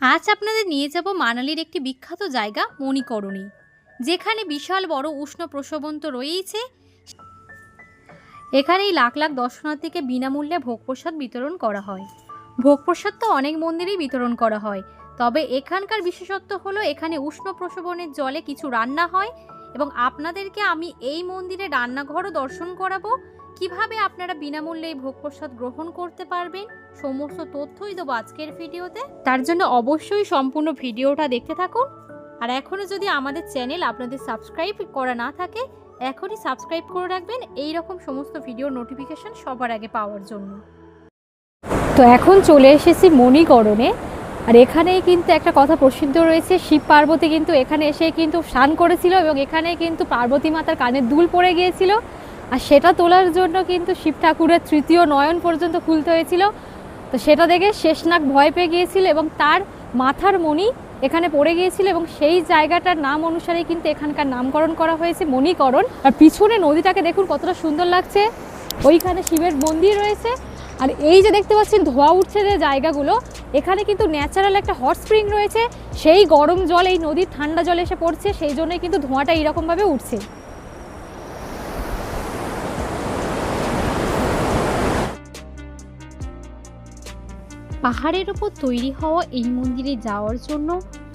আজ আপনাদের নিয়ে যাব মানালির একটি বিখ্যাত জায়গা, মণিকরণী, যেখানে বিশাল বড় উষ্ণ প্রসবন্ত রয়েছে এখানেই লাখ লাখ দর্শনার্থীকে বিনামূল্যে ভোগ প্রসাদ বিতরণ করা হয়। ভোগ প্রসাদ তো অনেক মন্দিরেই বিতরণ করা হয়, তবে এখানকার বিশেষত্ব হলো এখানে উষ্ণ প্রসবনের জলে কিছু রান্না হয় এবং আপনাদেরকে আমি এই মন্দিরে রান্নাঘরও দর্শন করাবো। কীভাবে আপনারা বিনামূল্যে এই ভোগ প্রসাদ গ্রহণ করতে পারবেন? সমস্ত তথ্যই দেবো আজকের ভিডিওতে। তার জন্য অবশ্যই সম্পূর্ণ ভিডিওটা দেখতে থাকুন। আর এখনও যদি আমাদের চ্যানেল আপনাদের সাবস্ক্রাইব করা না থাকে, এখনই সাবস্ক্রাইব করে রাখবেন। এই রকম সমস্ত ভিডিও নোটিফিকেশন সবার আগে পাওয়ার জন্য। তো এখন চলে এসেছি মণিকরণে। আর এখানেই কিন্তু একটা কথা প্রসিদ্ধ রয়েছে, শিব পার্বতী কিন্তু এখানে এসে কিন্তু স্নান করেছিল এবং এখানে কিন্তু পার্বতী মাতার কানের দুল পড়ে গিয়েছিল। আর সেটা তোলার জন্য কিন্তু শিব ঠাকুরের তৃতীয় নয়ন পর্যন্ত খুলতে হয়েছিল। তো সেটা দেখে শেষনাগ ভয় পেয়ে গিয়েছিল এবং তার মাথার মণি এখানে পড়ে গিয়েছিল এবং সেই জায়গাটার নাম অনুসারে কিন্তু এখানকার নামকরণ করা হয়েছে, মণিকরণ। আর পিছনে নদীটাকে দেখুন কতটা সুন্দর লাগছে। ওইখানে শিবের মন্দির রয়েছে। আর এই যে দেখতে পাচ্ছেন ধোয়া উঠছে যে জায়গাগুলো, এখানে কিন্তু ন্যাচারাল একটা হট স্প্রিং রয়েছে। সেই গরম জল, এই নদীর ঠান্ডা জল এসে পড়ছে, সেই জন্যই কিন্তু ধোঁয়াটা এইরকমভাবে উঠছে। পাহাড়ের ওপর তৈরি হওয়া এই মন্দিরে যাওয়ার জন্য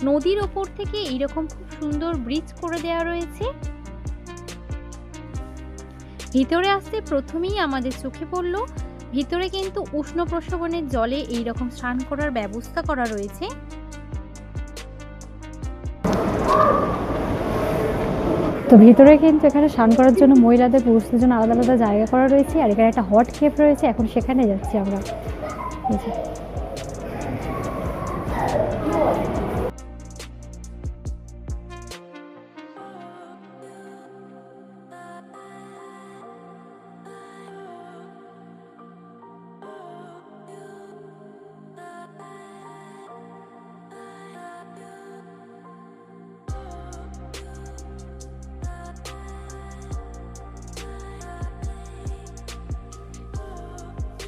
নদীর ওপর থেকে এইরকম খুব সুন্দর ব্রিজ করে দেওয়া রয়েছে। ভিতরে আসতে প্রথমেই আমাদের চোখে পড়ল, ভিতরে কিন্তু উষ্ণ প্রসবনের জলে এই রকম স্নান করার ব্যবস্থা করা রয়েছে। তো ভিতরে কিন্তু এখানে স্নান করার জন্য মহিলাদের, পুরুষদের জন্য আলাদা আলাদা জায়গা করা রয়েছে, আর এখানে একটা হট কেপ রয়েছে, এখন সেখানে যাচ্ছি আমরা।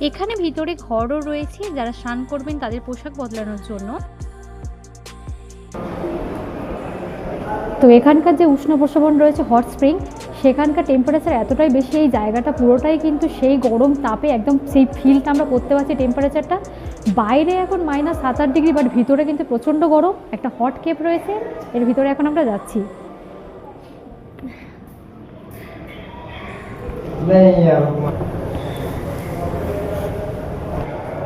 এখানে ভিতরে ঘরও রয়েছে যারা স্নান করবেন তাদের পোশাক বদলানোর জন্য তো এখানকার যে উষ্ণ প্রসবন রয়েছে হট স্প্রিং সেখানকার টেম্পারেচার এতটাই বেশি এই জায়গাটা পুরোটাই কিন্তু সেই গরম তাপে একদম সেই ফিলটা আমরা করতে পারছি টেম্পারেচারটা বাইরে এখন মাইনাস সাত আট ডিগ্রি বাট ভিতরে কিন্তু প্রচণ্ড গরম একটা হট কেপ রয়েছে এর ভিতরে এখন আমরা যাচ্ছি नहीं यार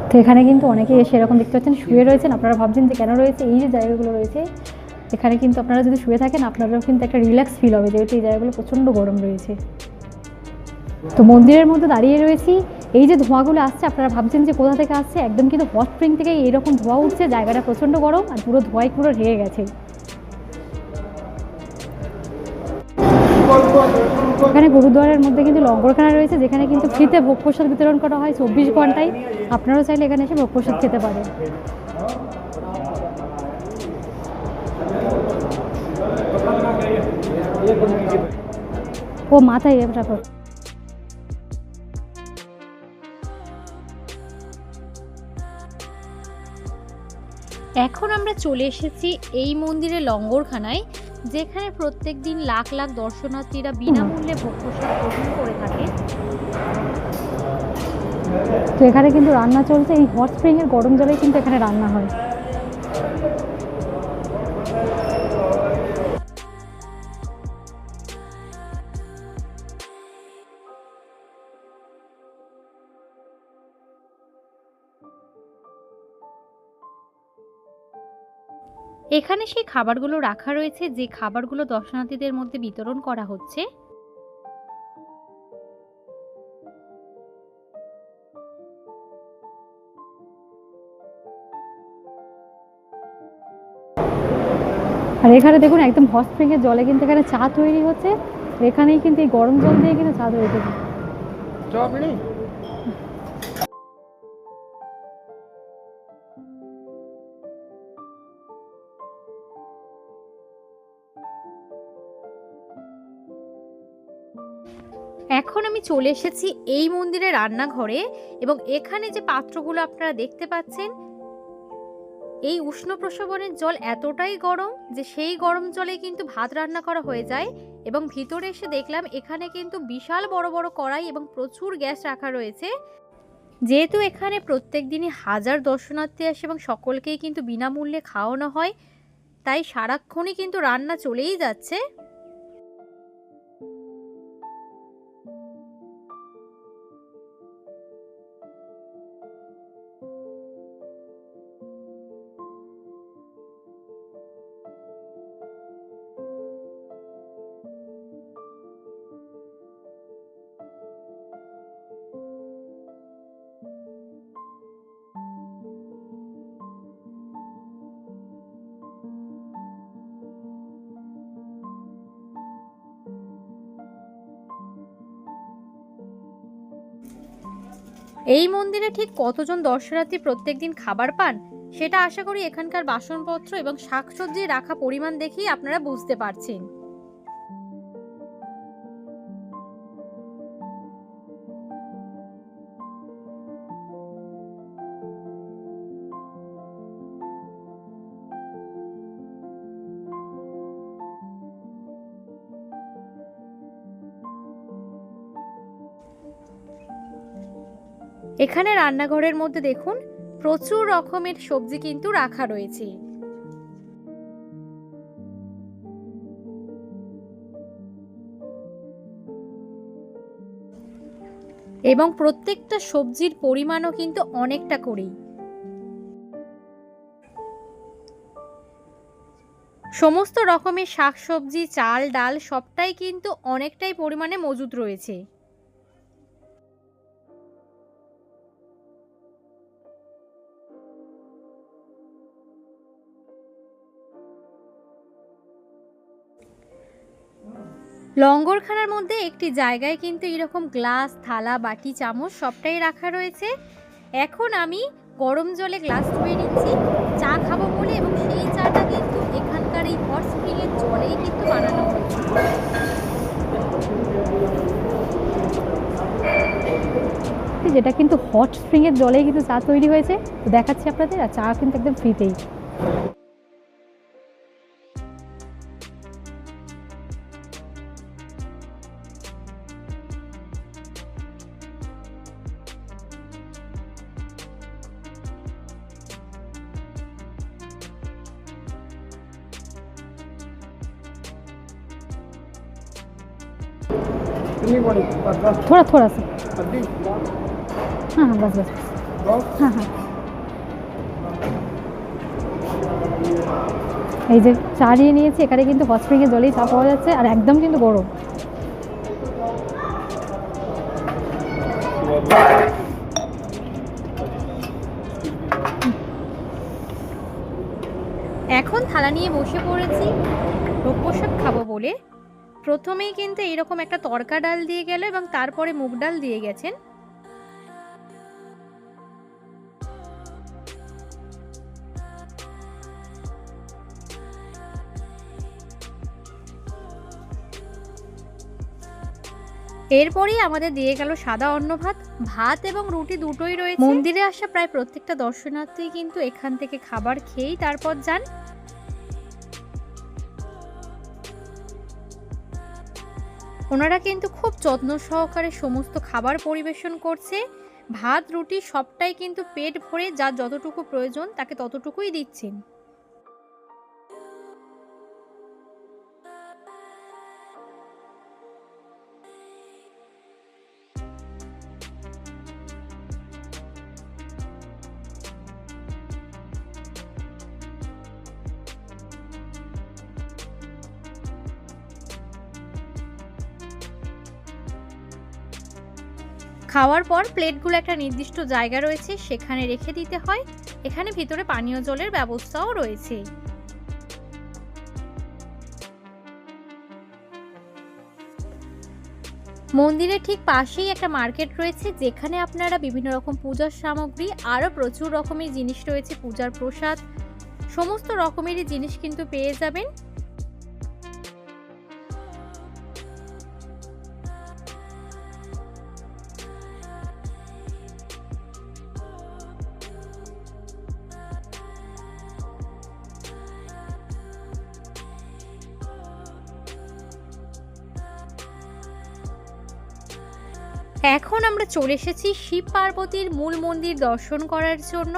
তো এখানে কিন্তু অনেকেই এসে এরকম দেখতে পাচ্ছেন, শুয়ে রয়েছেন, আপনারা ভাবছেন যে কেন রয়েছে, এই যে জায়গাগুলো রয়েছে, এখানে কিন্তু আপনারা যদি শুয়ে থাকেন আপনাদেরও কিন্তু একটা রিল্যাক্স ফিল হবে, যেহেতু এই জায়গাগুলো প্রচণ্ড গরম রয়েছে। তো মন্দিরের মধ্যে দাঁড়িয়ে রয়েছি। এই যে ধোঁয়াগুলো আসছে, আপনারা ভাবছেন যে কোথা থেকে আসছে, একদম কিন্তু হট স্প্রিং থেকে এইরকম ধোঁয়া উঠছে, জায়গাটা প্রচণ্ড গরম আর পুরো ধোঁয়ায় পুরো ঢেকে গেছে। এখানে গুরুদুয়ারের মধ্যে কিন্তু লঙ্গরখানা রয়েছে, যেখানে কিন্তু ফ্রিতে ভোগ প্রসাদ বিতরণ করা হয় চব্বিশ ঘন্টায় আপনারাও চাইলে এখানে এসে প্রসাদ খেতে পারেন ও, মাথায় কর। এখন আমরা চলে এসেছি এই মন্দিরের লঙ্গরখানায়, যেখানে প্রত্যেক দিন লাখ লাখ দর্শনার্থীরা বিনামূল্যে ভোগ প্রসাদ গ্রহণ করে থাকে তো এখানে কিন্তু রান্না চলছে। এই হট স্প্রিং এর গরম জলেই কিন্তু এখানে রান্না হয়। এখানে সেই খাবারগুলো রাখা রয়েছে, যে খাবারগুলো দর্শনার্থীদের মধ্যে বিতরণ করা হচ্ছে। আর এখানে দেখুন একদম হট স্প্রিংয়ের জলে কিন্তু এখানে চা তৈরি হচ্ছে। এখানেই কিন্তু এই গরম জল দিয়ে কিন্তু চা তৈরি হচ্ছে। এখন আমি চলে এসেছি এই মন্দিরের রান্নাঘরে এবং এখানে যে পাত্রগুলো আপনারা দেখতে পাচ্ছেন এই উষ্ণ প্রসবনের জল এতটাই গরম যে সেই গরম জলে কিন্তু ভাত রান্না করা হয়ে যায় এবং ভিতরে এসে দেখলাম এখানে কিন্তু বিশাল বড় বড় কড়াই এবং প্রচুর গ্যাস রাখা রয়েছে। যেহেতু এখানে প্রত্যেক দিনই হাজার দর্শনার্থী আসে এবং সকলকেই কিন্তু বিনামূল্যে খাওয়ানো হয়, তাই সারাক্ষণই কিন্তু রান্না চলেই যাচ্ছে। এই মন্দিরে ঠিক কতজন দর্শনার্থী প্রত্যেক দিন খাবার পান, সেটা আশা করি এখানকার বাসনপত্র এবং শাকসবজি রাখা পরিমাণ দেখেই আপনারা বুঝতে পারছেন। এখানে রান্নাঘরের মধ্যে দেখুন, প্রচুর রকমের সবজি কিন্তু রাখা রয়েছে। এবং প্রত্যেকটা সবজির পরিমাণও কিন্তু অনেকটা করেই। সমস্ত রকমের শাকসবজি, চাল, ডাল সবটাই কিন্তু অনেকটাই পরিমাণে মজুদ রয়েছে। লঙ্গরখানার মধ্যে একটি জায়গায় কিন্তু এরকম গ্লাস, থালা, বাটি, চামচ সবটাই রাখা রয়েছে। এখন আমি গরম জলে গ্লাস ধুয়ে নিচ্ছি। চা খাব বলে এবং সেই চাটা কিন্তু এখানকার এই হট স্প্রিংয়ের জলেই কিন্তু বানানো হয়েছে। যেটা কিন্তু হট স্প্রিংয়ের জলেই কিন্তু চা তৈরি হয়েছে। তো দেখাচ্ছি আপনাদের, আর চা কিন্তু একদম ফ্রিতেই थोड़ा थोड़ा सा अभी हाँ हाँ बस बस बस হ্যাঁ হ্যাঁ এই যে চা নিয়ে নিয়েছি এখানে কিন্তু হট স্প্রিংয়ের জলেই চা পাওয়া যাচ্ছে আর একদম কিন্তু গরম এখন থালা নিয়ে বসে পড়েছি ভোগ প্রসাদ খাবো বলে প্রথমেই কিন্তু এরকম একটা তরকা ডাল দিয়ে গেল এবং তারপরে মুগ ডাল দিয়ে গেছেন। এরপরেই আমাদের দিয়ে গেল সাদা অন্ন ভাত ভাত এবং রুটি দুটোই রয়েছে। মন্দিরে আসা প্রায় প্রত্যেকটা দর্শনার্থী কিন্তু এখান থেকে খাবার খেয়েই তারপর যান। ওনারা কিন্তু খুব যত্ন সহকারে সমস্ত খাবার পরিবেশন করছে। ভাত, রুটি সবটাই কিন্তু পেট ভরে যা যতটুকু প্রয়োজন তাকে ততটুকুই দিচ্ছেন। খাওয়ার পর প্লেটগুলো একটা নির্দিষ্ট জায়গা রয়েছে, সেখানে রেখে দিতে হয়। এখানে ভিতরে পানীয় জলের ব্যবস্থাও রয়েছে। মন্দিরের ঠিক পাশেই একটা মার্কেট রয়েছে, যেখানে আপনারা বিভিন্ন রকম পূজার সামগ্রী, আরও প্রচুর রকমের জিনিস রয়েছে, পূজার প্রসাদ, সমস্ত রকমেরই জিনিস কিন্তু পেয়ে যাবেন। চলে এসেছি শিব পার্বতীর মূল মন্দির দর্শন করার জন্য।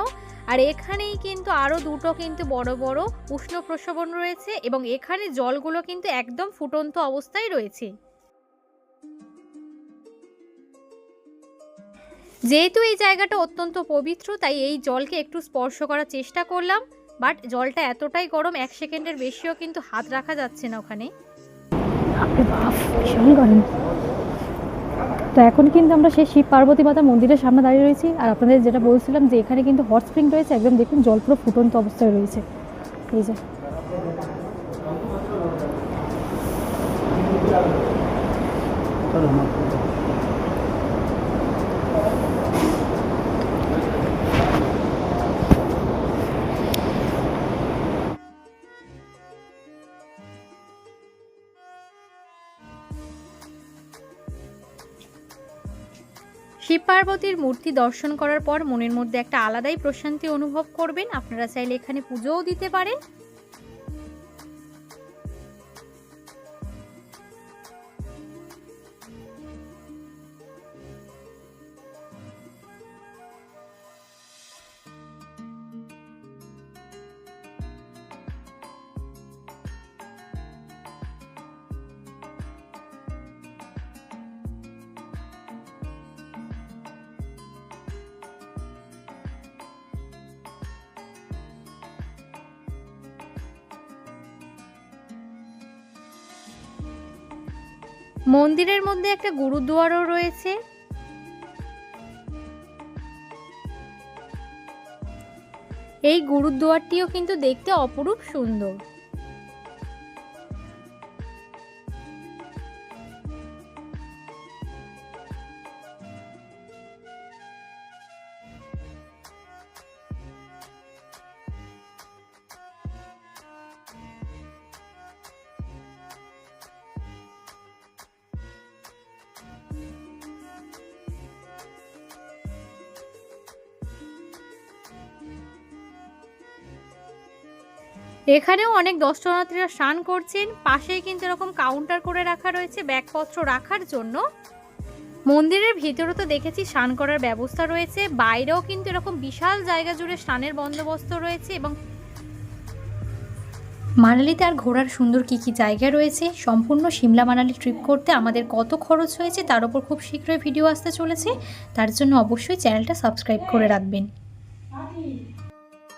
আর এখানেই কিন্তু আরও দুটো কিন্তু বড় বড় উষ্ণ প্রসবন রয়েছে এবং এখানে জলগুলো কিন্তু একদম ফুটন্ত অবস্থায় রয়েছে। যেহেতু এই জায়গাটা অত্যন্ত পবিত্র, তাই এই জলকে একটু স্পর্শ করার চেষ্টা করলাম। বাট জলটা এতটাই গরম, এক সেকেন্ডের বেশিও কিন্তু হাত রাখা যাচ্ছে না ওখানে। গরম। তো এখন কিন্তু আমরা সেই শিব পার্বতী মাতা মন্দিরের সামনে দাঁড়িয়ে রয়েছি। আর আপনাদের যেটা বলছিলাম যে এখানে কিন্তু হট স্প্রিং রয়েছে, একদম দেখুন জল পুরো ফুটন্ত অবস্থায় রয়েছে। এই যে। পার্বতীর মূর্তি দর্শন করার পর মনের মধ্যে একটা আলাদাই প্রশান্তি অনুভব করবেন। আপনারা চাইলে এখানে পুজোও দিতে পারেন। মন্দিরের মধ্যে একটা গুরুদুয়ারও রয়েছে। এই গুরুদুয়ারটিও কিন্তু দেখতে অপরূপ সুন্দর। এখানেও অনেক দর্শনার্থীরা স্নান করছেন। পাশেই কিন্তু এরকম কাউন্টার করে রাখা রয়েছে ব্যাগপত্র রাখার জন্য। মন্দিরের ভিতরে তো দেখেছি স্নান করার ব্যবস্থা রয়েছে। বাইরেও কিন্তু এরকম বিশাল জায়গা জুড়ে স্নানের বন্দোবস্ত রয়েছে এবং মানালিতে আর ঘোরার সুন্দর কী কী জায়গা রয়েছে? সম্পূর্ণ সিমলা মানালি ট্রিপ করতে আমাদের কত খরচ হয়েছে তার উপর খুব শীঘ্রই ভিডিও আসতে চলেছে। তার জন্য অবশ্যই চ্যানেলটা সাবস্ক্রাইব করে রাখবেন।